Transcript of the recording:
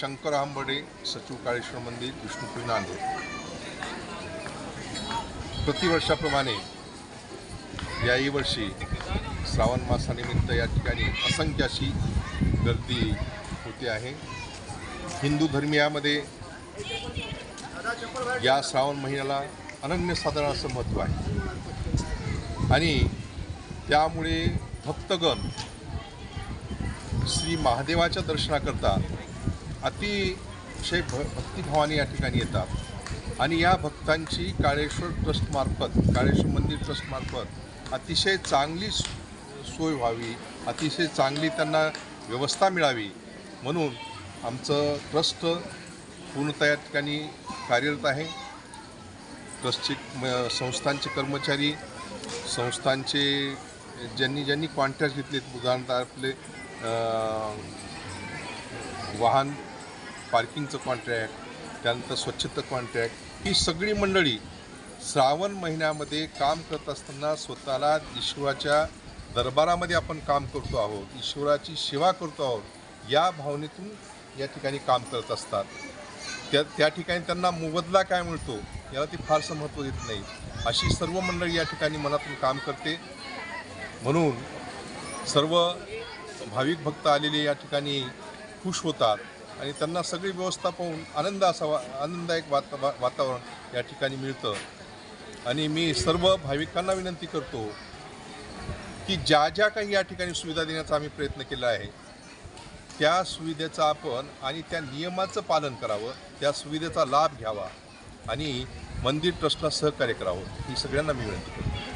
शंकर आंबडे सचिव काळेश्वर मंदिर विष्णुपुरी नांदेड. प्रतिवर्षाप्रमाणे याही वर्षी श्रावण मासानिमित्त या ठिकाणी असंख्य अशी गर्दी होते आहे. हिंदू धर्मियामध्ये या श्रावण महिन्याला अनन्यसाधारण असं महत्त्व आहे. आणि त्यामुळे भक्तगण श्री महादेवाच्या दर्शनाकरता अतिशय भ भक्तिभावाने या ठिकाणी येतात. आणि या भक्तांची काळेश्वर ट्रस्टमार्फत काळेश्वर मंदिर ट्रस्टमार्फत अतिशय चांगली सोय व्हावी अतिशय चांगली त्यांना व्यवस्था मिळावी. म्हणून आमचं ट्रस्ट पूर्णतः या ठिकाणी कार्यरत आहे. ट्रस्टचे म- संस्थांचे कर्मचारी संस्थांचे ज्यांनी ज्यांनी कॉन्ट्रॅक्ट घेतले उदाहरणार्थ आपले वाहन पार्किंगचं कॉन्ट्रॅक्ट त्यानंतर स्वच्छता कॉन्ट्रॅक्ट ही सगळी मंडळी श्रावण महिन्यामध्ये काम करत असताना स्वतःला ईश्वराच्या दरबारामध्ये आपण काम करतो आहोत ईश्वराची सेवा करतो आहोत या भावनेतून या ठिकाणी काम करत असतात. त्या त्या ठिकाणी त्यांना मोबदला काय मिळतो याला ती फारसं महत्त्व देत नाही. अशी सर्व मंडळी या ठिकाणी मनातून काम करते. म्हणून सर्व भाविक भक्त आलेले या ठिकाणी खुश होतात. आणि त्यांना सगळी व्यवस्था पाहून आनंद असावा आनंददायक वाता वातावरण या ठिकाणी मिळतं. आणि मी सर्व भाविकांना विनंती करतो की ज्या ज्या काही या ठिकाणी सुविधा देण्याचा आम्ही प्रयत्न केला आहे त्या सुविधेचा आपण आणि त्या नियमाचं पालन करावं त्या सुविधेचा लाभ घ्यावा आणि मंदिर ट्रस्टला सहकार्य करावं ही सगळ्यांना मी विनंती करतो.